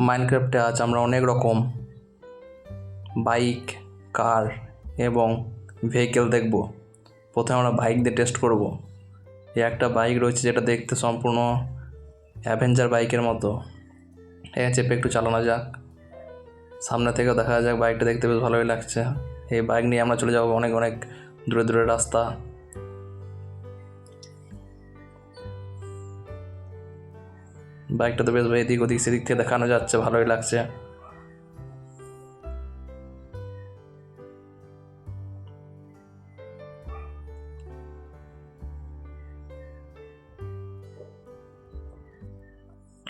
মাইনক্রাফটে আজ আমরা অনেক রকম বাইক কার এবং ভেহিকেল দেখব। প্রথমে আমরা বাইক দিয়ে টেস্ট করব। এই একটা বাইক রয়েছে যেটা দেখতে সম্পূর্ণ অ্যাভেঞ্জার বাইকের মতো। এখানে চেপে একটু চালানো যাক। সামনে থেকেও দেখা যাক বাইকটা দেখতে বেশ ভালোই লাগছে। এই বাইক নিয়ে আমরা চলে যাব অনেক অনেক দূরে দূরে রাস্তা। বাইকটা তো বেশ এদিক ওদিক, সেদিক থেকে দেখানো যাচ্ছে, ভালোই লাগছে।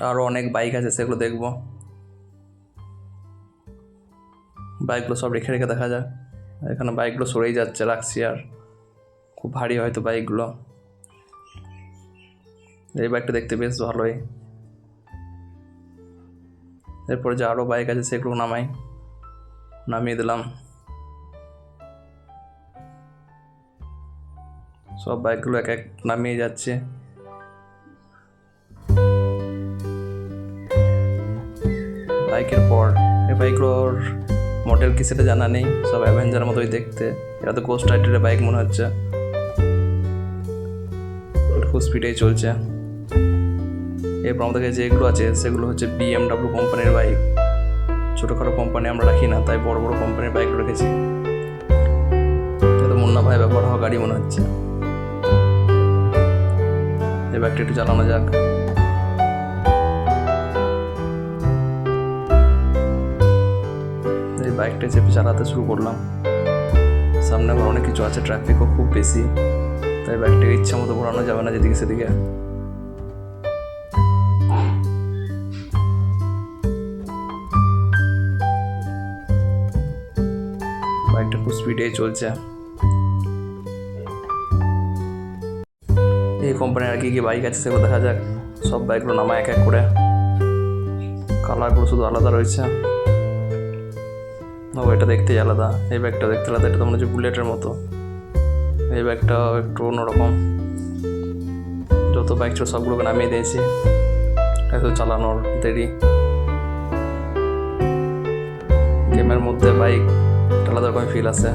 আরও অনেক বাইক আছে, সেগুলো দেখব। বাইকগুলো সব রেখে রেখে দেখা যায় এখানে বাইকগুলো সরেই যাচ্ছে, রাখছি আর। খুব ভারী হয়তো বাইকগুলো। এই বাইকটা দেখতে বেশ ভালোই। এরপরে যে আরও বাইক আছে সেগুলো নামাই। নামিয়ে দিলাম। সব বাইকগুলো এক এক নামিয়ে যাচ্ছে। বাইকের পর, এই বাইকগুলোর মডেল কি সেটা জানা নেই, সব অ্যাভেঞ্জার মতোই দেখতে। এটা তো গোস্ট রাইডারের বাইক মনে হচ্ছে। খুব স্পিডেই চলছে। এরপর আমাদের কাছে যেগুলো আছে, সেগুলো হচ্ছে বিএমডাব্লিউ কোম্পানির বাইক ছোটোখাটো কোম্পানি আমরা রাখি না, তাই বড় বড় কোম্পানির বাইক রেখেছি। এটা মুন্না ভাই ব্যবহার হওয়া গাড়ি মনে হচ্ছে। এই বাইকটা একটু চালানো যাক। এই বাইকটা চেপে চালাতে শুরু করলাম, সামনে আবার অনেক কিছু আছে ট্রাফিকও খুব বেশি। তাই বাইকটাকে ইচ্ছা মতো ঘোরানো যাবে না যেদিকে সেদিকে। বাইকটা খুব স্পিডেই চলছে। এই কোম্পানির আর কি কি বাইক আছে সেগুলো দেখা যাক। সব বাইকগুলো নামা এক এক করে। কালারগুলো শুধু আলাদা রয়েছে। ও এটা দেখতেই আলাদা। এই ব্যাগটা দেখতে আলাদা। এটা তো মনে হচ্ছে বুলেটের মতো। এই ব্যাগটাও একটু অন্যরকম। যত বাইক ছিল সবগুলোকে নামিয়ে দিয়েছি। এত চালানোর দেরি। গেমের মধ্যে বাইক আলাদা রকম ফিল আছে।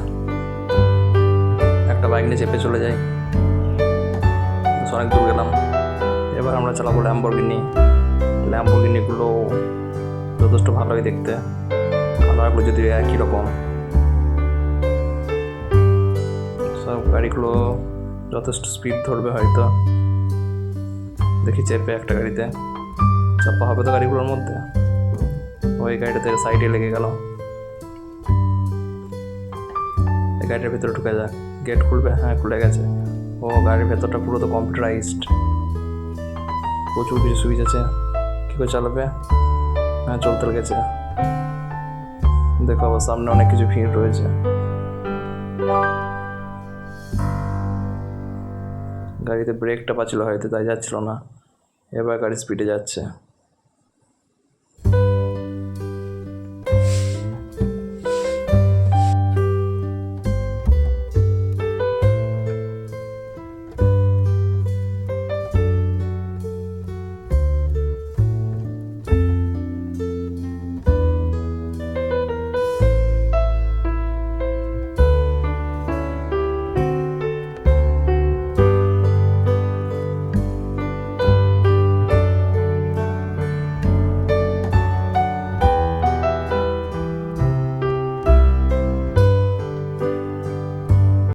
একটা বাইক নিয়ে চেপে চলে যাই। অনেক দূর গেলাম। এবার আমরা চালাবো ল্যাম্বরগিনি ল্যাম্বরগিনিগুলো যথেষ্ট ভালো ভালোই দেখতে। কালারগুলো যদি একই রকম সব গাড়িগুলো যথেষ্ট স্পিড ধরবে হয়তো। দেখি চেপে একটা গাড়িতে। চাপা হবে তো গাড়িগুলোর মধ্যে। ওই গাড়িটা থেকে সাইডে লেগে গেল এই গাড়িটার ভিতরে ঢুকে যাক গেট খুলবে? হ্যাঁ খুলে গেছে। ও, গাড়ির ভেতরটা পুরো তো কম্পিউটারাইজড প্রচুর কিছু সুইচ আছে। কী করে চালাবে? হ্যাঁ চলতে গেছে দেখো আবার সামনে অনেক কিছু ভিড় রয়েছে। গাড়িতে ব্রেকটা পাচ্ছিল হয়তো, তাই যাচ্ছিল না। এবার গাড়ি স্পিডে যাচ্ছে।